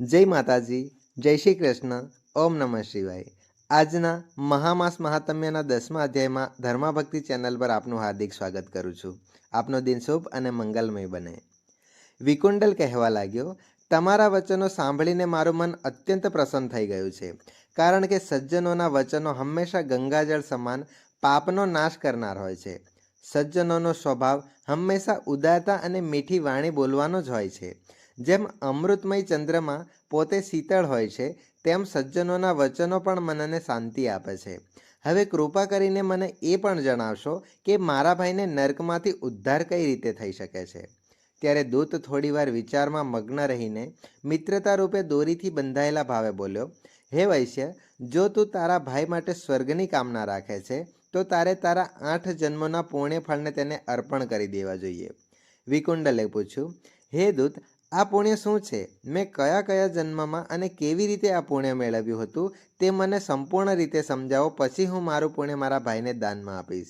જય માતાજી, જય શ્રી કૃષ્ણ, ઓમ નમઃ શિવાય. આજના મહામાસ મહાત્મ્યના દસમા અધ્યાયમાં ધર્માભક્તિ ચેનલ પર આપનું હાર્દિક સ્વાગત કરું છું. આપનો દિન શુભ અને મંગલમય બને. વિકુંડલ કહેવા લાગ્યો, તમારા વચનો સાંભળીને મારું મન અત્યંત પ્રસન્ન થઈ ગયું છે, કારણ કે સજ્જનોના વચનો હંમેશા ગંગાજળ સમાન પાપનો નાશ કરનાર હોય છે. સજ્જનોનો સ્વભાવ હંમેશા ઉદારતા અને મીઠી વાણી બોલવાનો જ હોય છે. જેમ અમૃતમય ચંદ્રમાં પોતે શીતળ હોય છે, તેમ સજ્જનોના વચનો પણ મનને શાંતિ આપે છે. હવે કૃપા કરીને મને એ પણ જણાવશો કે મારા ભાઈને નર્કમાંથી ઉદ્ધાર કઈ રીતે થઈ શકે છે? ત્યારે દૂત થોડીવાર વિચારમાં મગ્ન રહીને મિત્રતા રૂપે દોરીથી બંધાયેલા ભાવે બોલ્યો, હે વૈશ્ય, જો તું તારા ભાઈ માટે સ્વર્ગની કામના રાખે છે, તો તારે તારા આઠ જન્મોના પુણ્ય ફળને તેને અર્પણ કરી દેવા જોઈએ. વિકુંડલે પૂછ્યું, હે દૂત આ પુણ્ય શું છે? મેં કયા કયા જન્મમાં અને કેવી રીતે આ પુણ્ય મેળવ્યું હતું તે મને સંપૂર્ણ રીતે સમજાવો, પછી હું મારું પુણ્ય મારા ભાઈને દાનમાં આપીશ.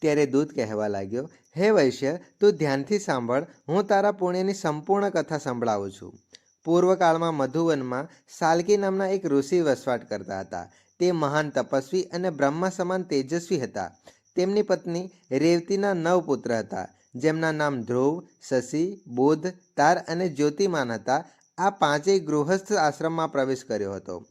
ત્યારે દૂત કહેવા લાગ્યો, હે વૈશ્ય, તું ધ્યાનથી સાંભળ, હું તારા પુણ્યની સંપૂર્ણ કથા સંભળાવું છું. પૂર્વકાળમાં મધુવનમાં સાલકી નામના એક ઋષિ વસવાટ કરતા હતા. તે મહાન તપસ્વી અને બ્રહ્મ સમાન તેજસ્વી હતા. તેમની પત્ની રેવતીના નવ પુત્ર હતા. જેમના નામ ધ્રુવ, શશી, બુધ, તાર અને જ્યોતિમાન હતા, આ પાંચેય ગૃહસ્થ આશ્રમમાં પ્રવેશ કર્યો હતો.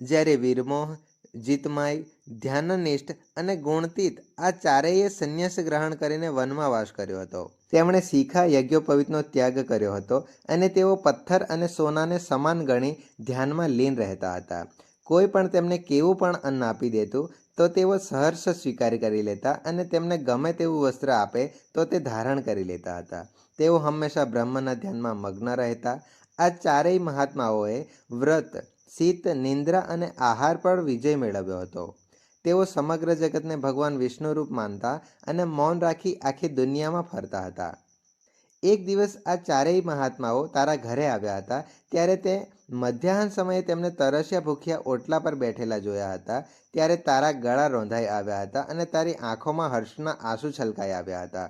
જ્યારે વીરમોહ જીતમાય ધ્યાનનિષ્ઠ અને ગુણતીત આ ચારેય સંન્યાસ ગ્રહણ કરીને વનમાં વાસ કર્યો હતો. તેમણે શીખા યજ્ઞોપવિતનો ત્યાગ કર્યો હતો અને તેઓ પથ્થર અને સોનાને સમાન ગણી ધ્યાનમાં લીન રહેતા હતા. કોઈ પણ તેમને કેવું પણ અન્ન આપી દેતું, તો તેઓ સહર્ષ સ્વીકાર કરી લેતા અને તેમને ગમે તેવું વસ્ત્ર આપે, તો તે ધારણ કરી લેતા હતા. તેઓ હંમેશા બ્રહ્મના ધ્યાનમાં મગ્ન રહેતા. આ ચારેય મહાત્માઓએ વ્રત, શીત, નિંદ્રા અને આહાર પર વિજય મેળવ્યો હતો. તેઓ સમગ્ર જગતને ભગવાન વિષ્ણુરૂપ માનતા અને મૌન રાખી આખી દુનિયામાં ફરતા હતા. એક દિવસ આ ચારેય મહાત્માઓ તારા ઘરે આવ્યા હતા, ત્યારે તે મધ્યાહન સમયે તેમને તરસ્યા ભૂખ્યા ઓટલા પર બેઠેલા જોયા હતા, ત્યારે તારા ગળા રોંધાઈ આવ્યા હતા અને તારી આંખોમાં હર્ષના આંસુ છલકાઈ આવ્યા હતા.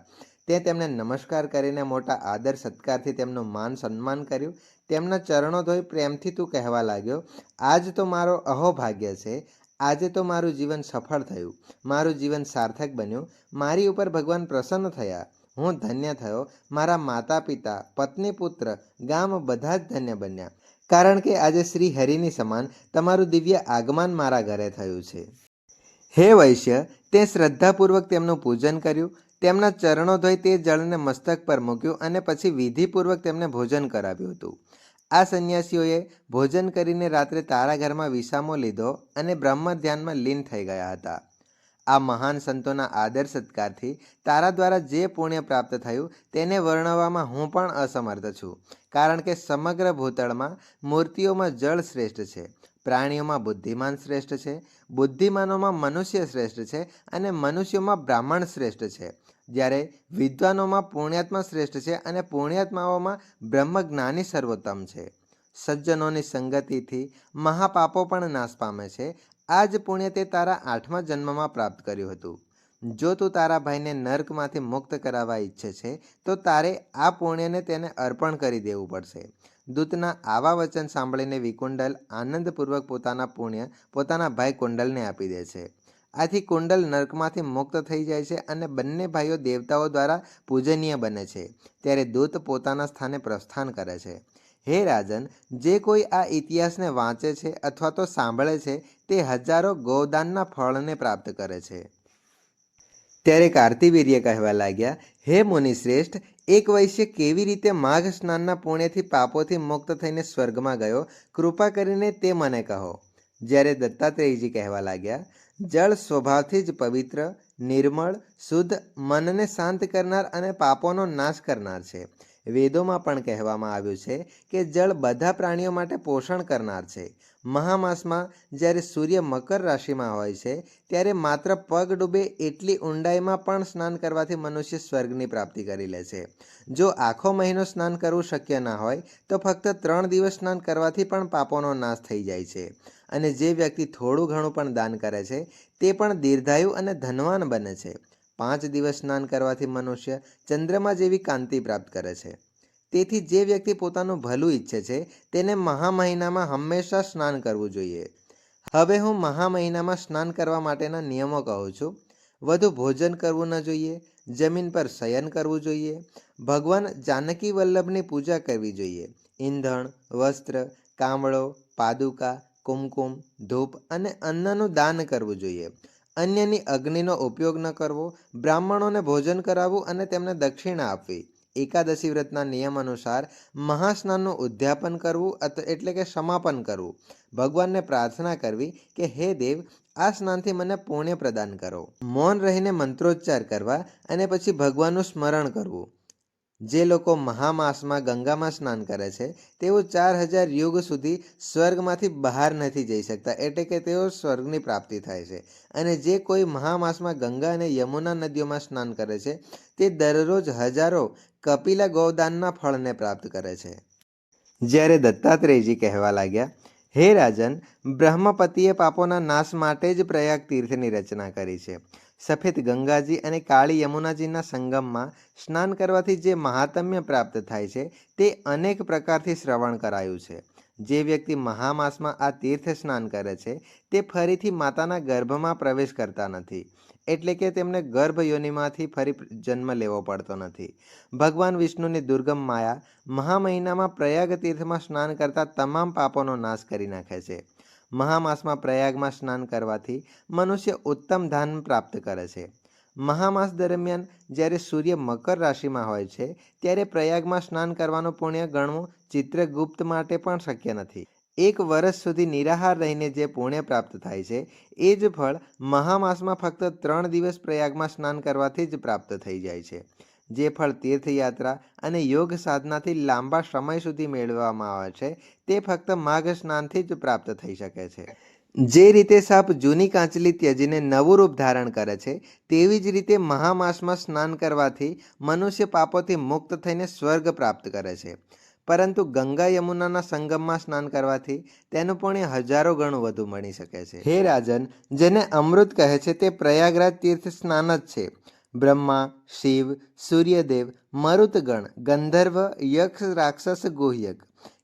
તે તેમને નમસ્કાર કરીને મોટા આદર સત્કારથી તેમનું માન સન્માન કર્યું. તેમના ચરણો ધોઈ પ્રેમથી તું કહેવા લાગ્યો, આજ તો મારો અહોભાગ્ય છે. આજે તો મારું જીવન સફળ થયું. મારું જીવન સાર્થક બન્યું. મારી ઉપર ભગવાન પ્રસન્ન થયા. હું ધન્ય થયો. મારા માતા પિતા પત્ની, પુત્ર, ગામ બધા જ ધન્ય બન્યા. કારણ કે આજે શ્રી હરિની સમાન તમારું દિવ્ય આગમન મારા ઘરે થયું છે. હે વૈશ્ય, તે શ્રદ્ધાપૂર્વક તેમનું પૂજન કર્યું. તેમના ચરણો ધોઈ તે જળને મસ્તક પર મૂક્યું અને પછી વિધિપૂર્વક તેમને ભોજન કરાવ્યું હતું. આ સંન્યાસીઓએ ભોજન કરીને રાત્રે તારા ઘરમાં વિસામો લીધો અને બ્રહ્મ ધ્યાનમાં લીન થઈ ગયા હતા. આ મહાન સંતોના આદર સત્કારથી તારા દ્વારા જે પુણ્ય પ્રાપ્ત થયું તેને વર્ણવવામાં હું પણ અસમર્થ છું. કારણ કે સમગ્ર ભૂતળમાં મૂર્તિઓમાં જળ શ્રેષ્ઠ છે, પ્રાણીઓમાં બુદ્ધિમાન શ્રેષ્ઠ છે, બુદ્ધિમાનોમાં મનુષ્ય શ્રેષ્ઠ છે અને મનુષ્યોમાં બ્રાહ્મણ શ્રેષ્ઠ છે. જ્યારે વિદ્વાનોમાં પુણ્યાત્મા શ્રેષ્ઠ છે અને પુણ્યાત્માઓમાં બ્રહ્મજ્ઞાની સર્વોત્તમ છે. સજ્જનોની સંગતિથી મહાપાપો પણ નાશ પામે છે આ જ પુણ્ય તે તારા આઠમા જન્મમાં પ્રાપ્ત કર્યું હતું. જો તું તારા ભાઈને નર્કમાંથી મુક્ત કરાવવા ઈચ્છે છે, તો તારે આ પુણ્યને તેને અર્પણ કરી દેવું પડશે. દૂતના આવા વચન સાંભળીને વિકુંડલ આનંદપૂર્વક પોતાના પુણ્ય પોતાના ભાઈ કુંડલને આપી દે છે. આથી કુંડલ નર્કમાંથી મુક્ત થઈ જાય છે અને બંને ભાઈઓ દેવતાઓ દ્વારા પૂજનીય બને છે. ત્યારે દૂત પોતાના સ્થાને પ્રસ્થાન કરે છે. હે રાજન, જે કોઈ આ ઇતિહાસને વાંચે છે અથવા તો સાંભળે છે, તે હજારો ગોદાનના ફળને પ્રાપ્ત કરે છે. ત્યારે કાર્તિવીર્ય કહેવા લાગ્યા, હે મુનિ શ્રેષ્ઠ એક વૈશ્ય કેવી રીતે માઘ સ્નાનના પુણ્યથી પાપોથી મુક્ત થઈને સ્વર્ગમાં ગયો, કૃપા કરીને તે મને કહો. જ્યારે દત્તાત્રેયજી કહેવા લાગ્યા, જળ સ્વભાવથી જ પવિત્ર, નિર્મળ, શુદ્ધ, મનને શાંત કરનાર અને પાપોનો નાશ કરનાર છે. વેદોમાં પણ કહેવામાં આવ્યું છે કે જળ બધા પ્રાણીઓ માટે પોષણ કરનાર છે. મહામાસમાં જ્યારે સૂર્ય મકર રાશિમાં હોય છે, ત્યારે માત્ર પગ ડૂબે એટલી ઊંડાઈમાં પણ સ્નાન કરવાથી મનુષ્ય સ્વર્ગની પ્રાપ્તિ કરી લે છે. જો આખો મહિનો સ્નાન કરવું શક્ય ના હોય, તો ફક્ત ત્રણ દિવસ સ્નાન કરવાથી પણ પાપોનો નાશ થઈ જાય છે. અને જે વ્યક્તિ થોડું ઘણું પણ દાન કરે છે, તે પણ દીર્ઘાયુ અને ધનવાન બને છે. પાંચ દિવસ સ્નાન કરવાથી મનુષ્ય ચંદ્રમા જેવી કાંતિ પ્રાપ્ત કરે છે. તેથી જે વ્યક્તિ પોતાનું ભલું ઈચ્છે છે, તેને મહા મહિનામાં હંમેશા સ્નાન કરવું જોઈએ. હવે હું મહા મહિનામાં સ્નાન કરવા માટેના નિયમો કહું છું. વધુ ભોજન કરવું ન જોઈએ, જમીન પર શયન કરવું જોઈએ, ભગવાન જાનકી વલ્લભની પૂજા કરવી જોઈએ. ઈંધણ, વસ્ત્ર, કામળો, પાદુકા, કુમકુમ, ધૂપ અને અન્નનું દાન કરવું જોઈએ. અન્યની અગ્નિનો ઉપયોગ ન કરવો, બ્રાહ્મણોને ભોજન કરાવવું અને તેમને દક્ષિણા આપવી. એકાદશી વ્રતના નિયમ અનુસાર મહાસ્નાનનું ઉદ્યાપન કરવું એટલે કે સમાપન કરવું. ભગવાનને પ્રાર્થના કરવી કે, હે દેવ, આ સ્નાનથી મને પુણ્ય પ્રદાન કરો. મૌન રહીને મંત્રોચ્ચાર કરવા અને પછી ભગવાનનું સ્મરણ કરવું. જે લોકો મહામાસમાં ગંગામાં સ્નાન કરે છે, તેઓ ચાર હજાર યુગ સુધી સ્વર્ગમાંથી બહાર નથી જઈ શકતા, એટલે કે તેઓ સ્વર્ગની પ્રાપ્તિ થાય છે. અને જે કોઈ મહામાસમાં ગંગા અને યમુના નદીઓમાં સ્નાન કરે છે, તે દરરોજ હજારો કપિલા ગૌદાનના ફળને પ્રાપ્ત કરે છે. જ્યારે દત્તાત્રેયજી કહેવા લાગ્યા હે રાજન, બ્રહ્મપતિએ પાપોના નાશ માટે જ પ્રયાગ તીર્થની રચના કરી છે. સફેદ ગંગાજી અને કાળી યમુનાજીના સંગમમાં સ્નાન કરવાથી જે મહાત્મ્ય પ્રાપ્ત થાય છે, તે અનેક પ્રકારથી શ્રવણ કરાયું છે. જે વ્યક્તિ મહામાસમાં આ તીર્થ સ્નાન કરે છે, તે ફરીથી માતાના ગર્ભમાં પ્રવેશ કરતા નથી. એટલે કે તેમને ગર્ભ યોનિમાંથી ફરી જન્મ લેવો પડતો નથી. ભગવાન વિષ્ણુની દુર્ગમ માયા મહા મહિનામાં પ્રયાગ તીર્થમાં સ્નાન કરતા તમામ પાપોનો નાશ કરી નાખે છે. મહામાસમાં પ્રયાગમાં સ્નાન કરવાથી મનુષ્ય ઉત્તમ ધાન પ્રાપ્ત કરે છે. મહામાસ દરમિયાન જ્યારે સૂર્ય મકર રાશિમાં હોય છે, ત્યારે પ્રયાગમાં સ્નાન કરવાનું પુણ્ય ગણવું ચિત્રગુપ્ત માટે પણ શક્ય નથી. એક વર્ષ સુધી નિરાહાર રહીને જે પુણ્ય પ્રાપ્ત થાય છે, એ જ ફળ મહામાસમાં ફક્ત ત્રણ દિવસ પ્રયાગમાં સ્નાન કરવાથી જ પ્રાપ્ત થઈ જાય છે. જે ફળ તીર્થયાત્રા અને યોગ સાધનાથી લાંબા સમય સુધી મેળવવામાં આવે છે, તે ફક્ત માઘ સ્નાનથી જ પ્રાપ્ત થઈ શકે છે. જે રીતે સાપ જૂની કાંચલી ત્યજીને નવું રૂપ ધારણ કરે છે, તેવી જ રીતે મહામાસમાં સ્નાન કરવાથી મનુષ્ય પાપોથી મુક્ત થઈને સ્વર્ગ પ્રાપ્ત કરે છે. પરંતુ ગંગા યમુનાના સંગમમાં સ્નાન કરવાથી તેનું પુણ્ય હજારો ગણું વધુ મળી શકે છે. હે રાજન, જેને અમૃત કહે છે તે પ્રયાગરાજ તીર્થ સ્નાન જ છે. બ્રહ્મા, શિવ, સૂર્યદેવ, મરુતગણ, ગંધર્વ, યક્ષ, રાક્ષસ, ગુહ્યક,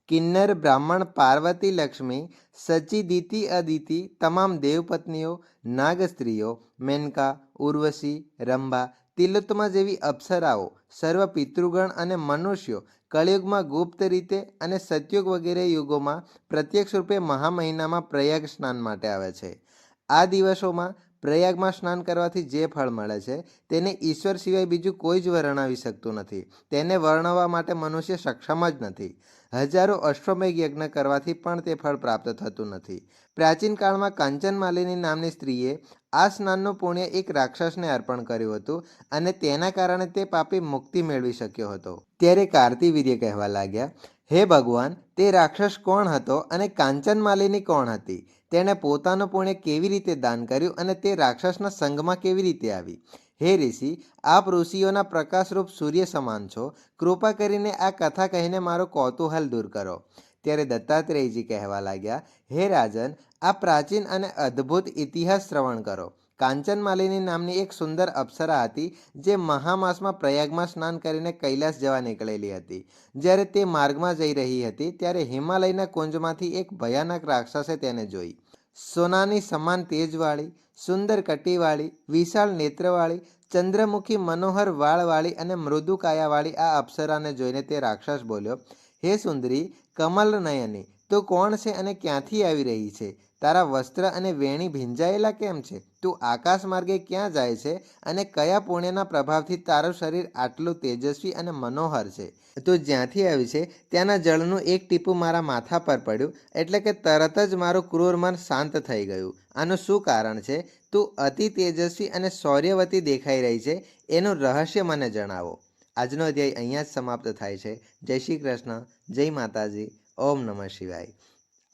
કિન્નર, બ્રાહ્મણ, પાર્વતી, લક્ષ્મી સચી દિતિ અદિતિ, તમામ દેવપત્નીઓ નાગ સ્ત્રીઓ મેનકા, ઉર્વશી, રંભા તિલોત્તમા જેવી અપ્સરાઓ, સર્વ પિતૃગણ અને મનુષ્યો, કળિયુગમાં ગુપ્ત રીતે અને સતયુગ વગેરે યુગોમાં પ્રત્યક્ષ રૂપે મહા મહિનામાં પ્રયાગ સ્નાન માટે આવે છે. આ દિવસોમાં પ્રયાગમાં સ્નાન કરવાથી જે ફળ મળે છે, તેને ઈશ્વર સિવાય બીજું કોઈ જ વર્ણવી શકતું નથી. તેને વર્ણવવા માટે મનુષ્ય સક્ષમ જ નથી. હજારો અશ્વમેઘ યજ્ઞ કરવાથી પણ તે ફળ પ્રાપ્ત થતું નથી. પ્રાચીન કાળમાં કાંચનમાલિની નામની સ્ત્રીએ આ સ્નાનનું પુણ્ય એક રાક્ષસને અર્પણ કર્યું હતું અને તેના કારણે તે પાપી મુક્તિ મેળવી શક્યો હતો. ત્યારે કાર્તિવીર્ય કહેવા લાગ્યા, હે ભગવાન, તે રાક્ષસ કોણ હતો અને કાંચન માલિની કોણ હતી? તેણે પોતાનું પુણ્ય કેવી રીતે દાન કર્યું અને તે રાક્ષસના સંઘમાં કેવી રીતે આવી? હે ઋષિ, આપ ઋષિઓના પ્રકાશરૂપ સૂર્ય સમાન છો. કૃપા કરીને આ કથા કહીને મારો કૌતૂહલ દૂર કરો. ત્યારે દત્તાત્રેયજી કહેવા લાગ્યા, હે રાજન, આ પ્રાચીન અને અદ્ભુત ઇતિહાસ શ્રવણ કરો. કાંચન માલિની નામની એક સુંદર અપ્સરા હતી, જે મહામાસમાં પ્રયાગમાં સ્નાન કરીને કૈલાસ જવા નીકળેલી હતી. જ્યારે તે માર્ગમાં જઈ રહી હતી, ત્યારે હિમાલયના કુંજમાંથી એક ભયાનક રાક્ષસે તેને જોઈ. સોનાની સમાન તેજવાળી, સુંદર કટીવાળી, વિશાળ નેત્રવાળી, ચંદ્રમુખી મનોહર વાળવાળી અને મૃદુ કાયાવાળી આ અપ્સરાને જોઈને તે રાક્ષસ બોલ્યો, હે સુંદરી કમલ નયની તું કોણ છે અને ક્યાંથી આવી રહી છે? તારા વસ્ત્ર અને વેણી ભીંજાયેલા કેમ છે? તું આકાશ માર્ગે ક્યાં જાય છે અને કયા પુણ્યના પ્રભાવથી તારું શરીર આટલું તેજસ્વી અને મનોહર છે? તું જ્યાંથી આવી છે, ત્યાંના જળનું એક ટીપું મારા માથા પર પડ્યું, એટલે કે તરત જ મારું ક્રૂર મન શાંત થઈ ગયું. આનું શું કારણ છે? તું અતિ તેજસ્વી અને શૌર્યવતી દેખાઈ રહી છે, એનું રહસ્ય મને જણાવો. આજનો અધ્યાય અહીંયા જ સમાપ્ત થાય છે. જય શ્રી કૃષ્ણ. જય માતાજી. ઓમ નમઃ શિવાય.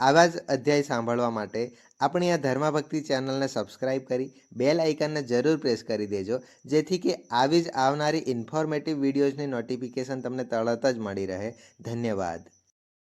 આવા જ અધ્યાય સાંભળવા માટે આપણી આ ધર્માભક્તિ ચેનલને સબસ્ક્રાઇબ કરી બેલ આઇકનને જરૂર પ્રેસ કરી દેજો, જેથી કે આવી જ આવનારી ઇન્ફોર્મેટિવ વિડીયોઝની નોટિફિકેશન તમને તરત જ મળી રહે. ધન્યવાદ.